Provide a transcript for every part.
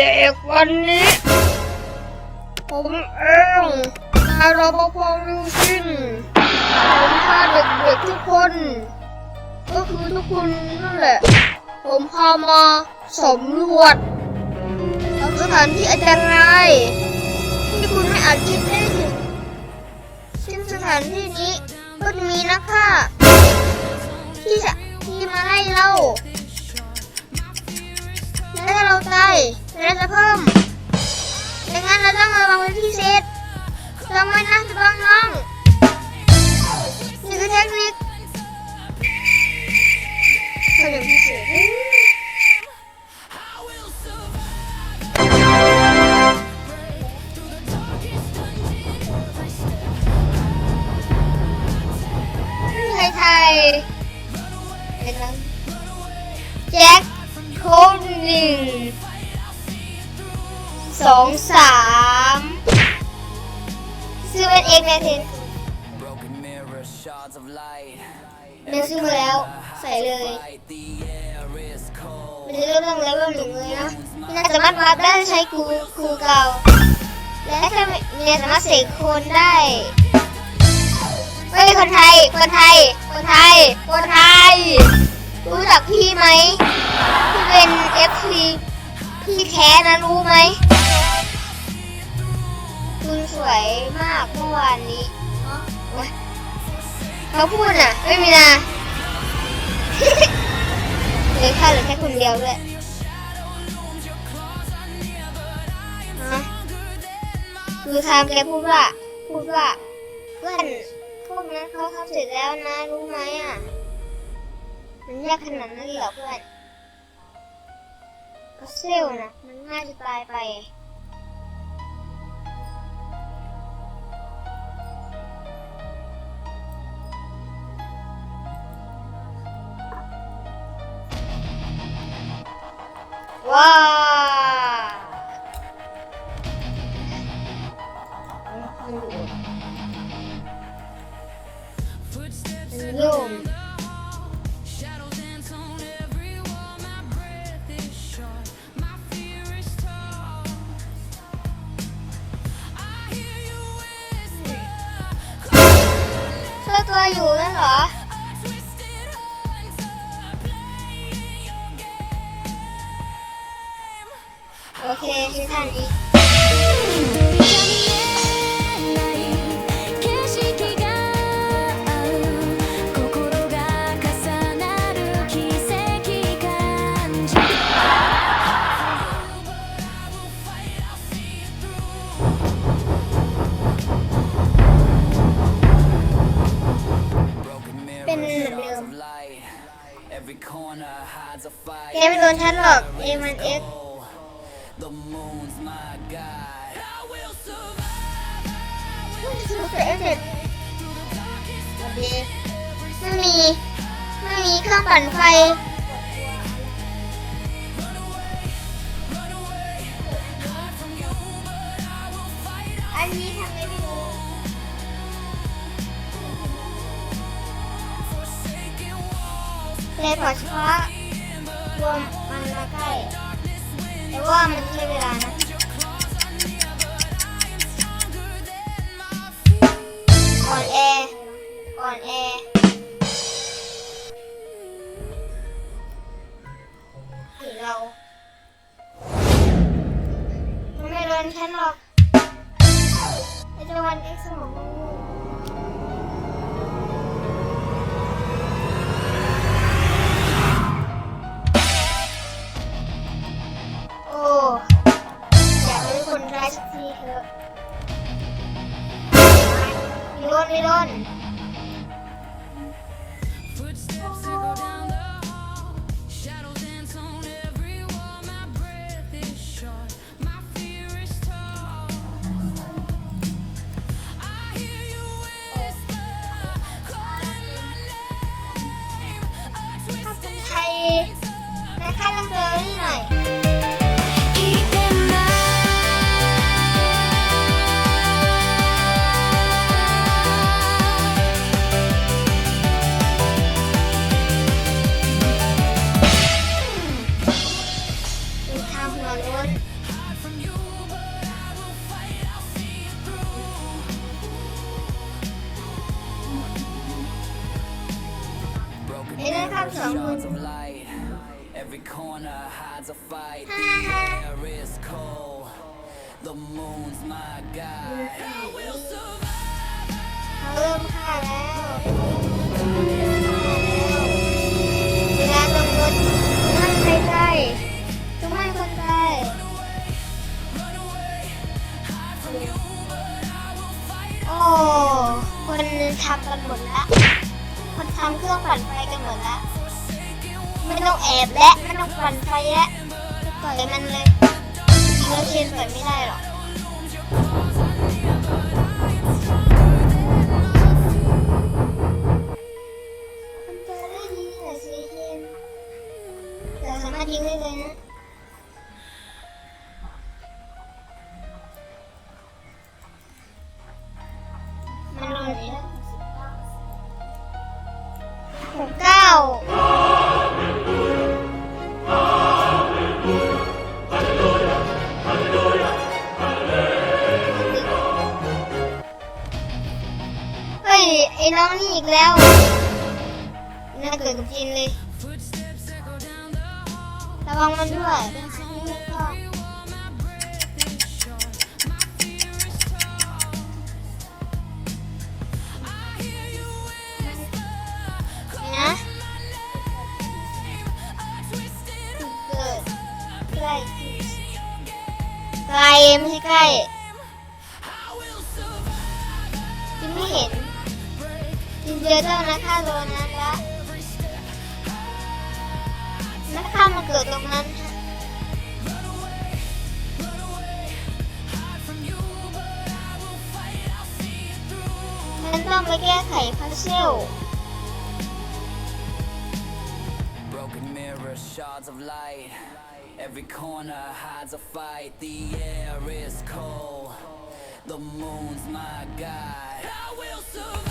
เด็กวันนี้ ผมเองนายรปภวิวชินผมพาเด็กๆทุกคน ก็คือทุกคนนั่นแหละ ผมพามาสำรวจสถานที่อันตรายที่คุณไม่อาจคิดได้ถึงซึ่งสถานที่นี้ก็มีนักฆ่า เราจะเพิ่มดังนั้นเราต้องระวังเป็นพิเศษจำไว้นะน้องน้องนี่คือเทคนิคขนมพิเศษไทยไทยแจ็ค สองสามซื้อเป็นเองในเทนเนื้อซื้อมาแล้วใส่เลย มันจะเริ่มตั้งแล้วหนึ่งเลยนะที่น่าสามารถวาร์ปได้ใช้คูคูเก่า และถ้าเนี่ยสามารถเสกคนได้เฮ้ยคนไทย คนไทย คนไทย คนไทย รู้จักพี่ไหมที่เป็นเอฟซีพี่แท้นะรู้ไหมากเมื่อวานนี้โอ๊ยเขาพูดน่ะ ไม่มีนะเหลยค่าเหลือแค่คนเดียวด้วยฮะคือคามแกพูดว่า พูดว่า เพื่อนพวกนั้นเขาทำเสร็จแล้วนะ รู้ไหมอะ มันยากขนาดนั้นเลยเหรอเพื่อนพัซเซลนะ มันง่ายจะตายไป ว้ คซีซั่นนี้เแกไม่โดนฉันหรอกเอมันเอ็ก The moon's my guide. I will survive. รู้สึกเอฟเฟกต์สวัสดีไม่มีไม่มีเครื่องปั่นไฟอันนี้ทำไงไม่รู้เลยขอเฉพาะรวมมันมาใกล้ แต่ว่ามันใช้เวลานะ tall. I hear you whisper, calling my name. A ถ้าเป็น twisted ไทยและค่าลำเบอรี่หน่อยำกันหมดละคนทำเครื่องปั่นไฟกันหมดละไม่ต้องแอบและไม่ต้องปั่นไฟและปล่อยมันเลยเราเชียนปล่อยไม่ได้หรอก ใช่ใกล้ I will survive. จินไม่เห็นจินเจอเจ้านักฆ่าตัวนั้นละนักฆ่ามาเกิดตรงนั้น Run away, run away. Hide from you, but I will fight. I'll see it through. มันต้องไปแก้ไขพัซเซล Broken mirrors, shards of light. Every corner hides a fight. The air is cold. The moon's my guide. I will survive.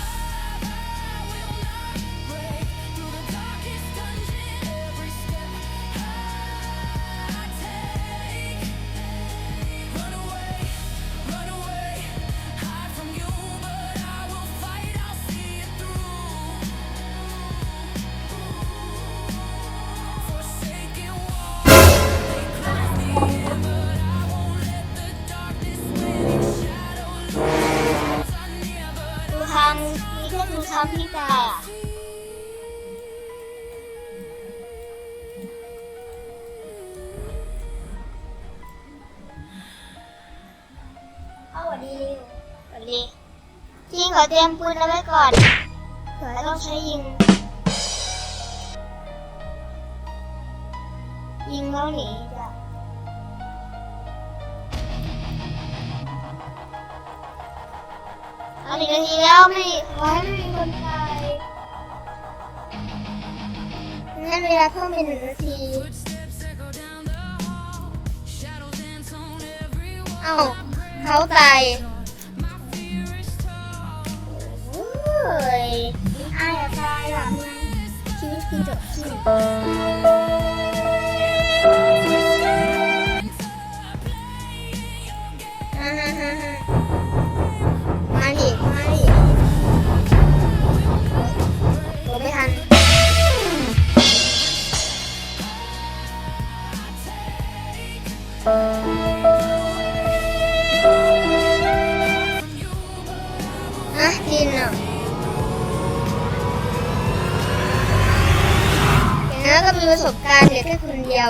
อเตรียมปืนเอาไว้ก่อนเผื่อต้องใช้ยิง ยิงแล้วหนีจ้ะเอาหนึ่งนาทีแล้วไม่ขอให้ไม่มีคนตายงั้นเวลาเพิ่มเป็นหนึ่งนาที เอ้าเขาตาย ยอายอะตายอะชีวิตคือจบที่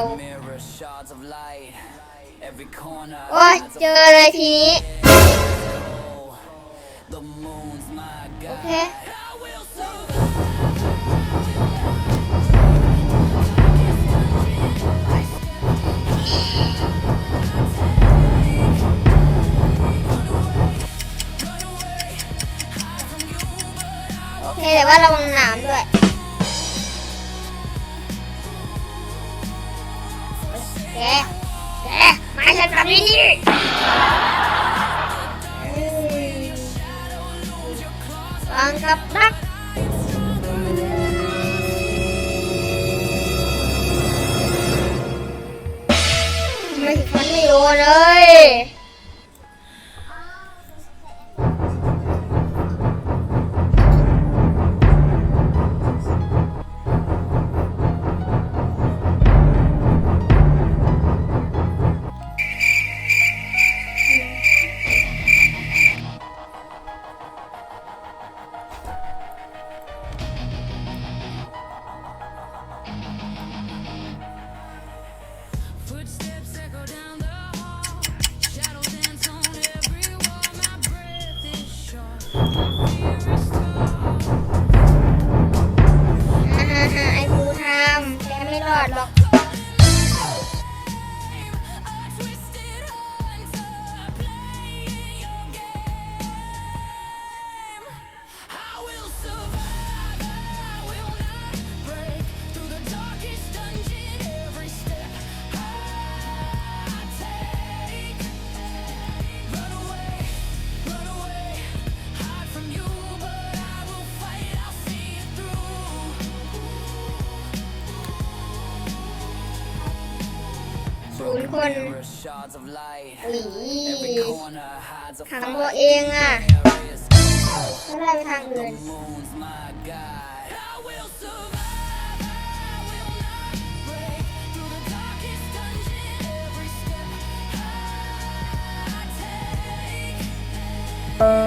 ว Mirrors, shards of light. Every corner โอ้ย hides a เจอเลยทีนี้ Thank you. คนหลีขังตัวเองอะไม่ได้ไปทางเงินอ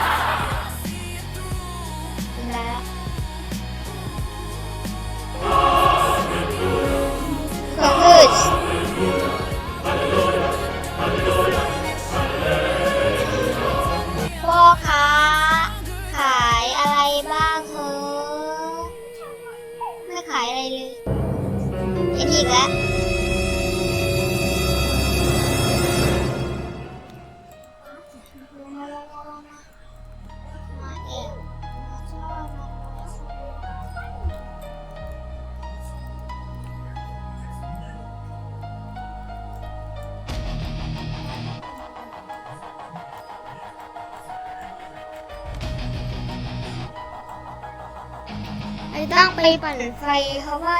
ต้องไปปั่นไฟ เพราะว่า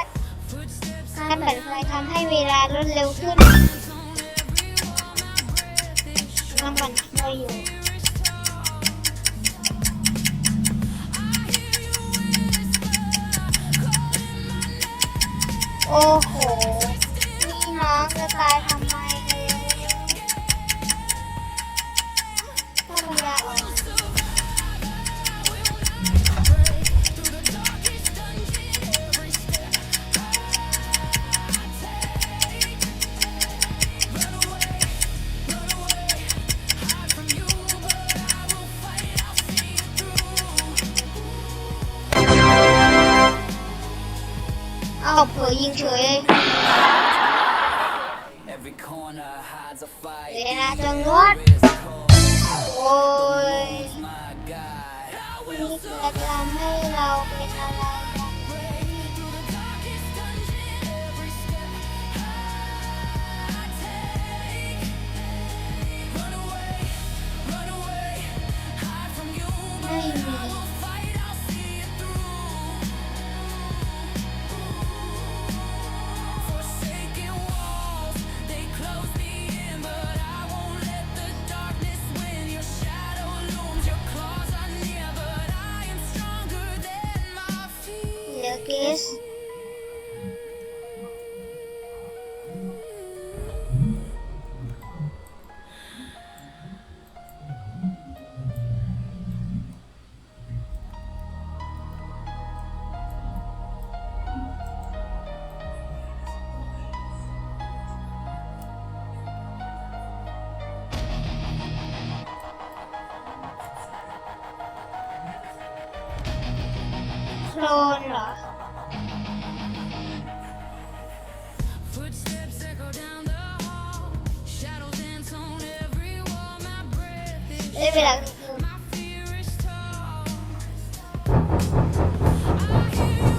การปั่นไฟทำให้เวลารวดเร็วขึ้นกำลังปั่นไฟอยู่โอ้โห นเหรอ Footsteps echo down the hall. Shadows dance on every wall. My breath is ได้เวลา my fear is tall. I hear you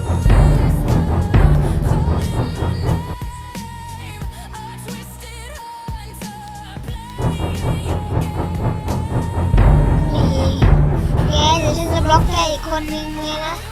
whisper, calling my name. A twisted hunter playing your game. มีแกเดี๋ยวฉันจะบล็อกแกอีกคนนึงเลยนะอืม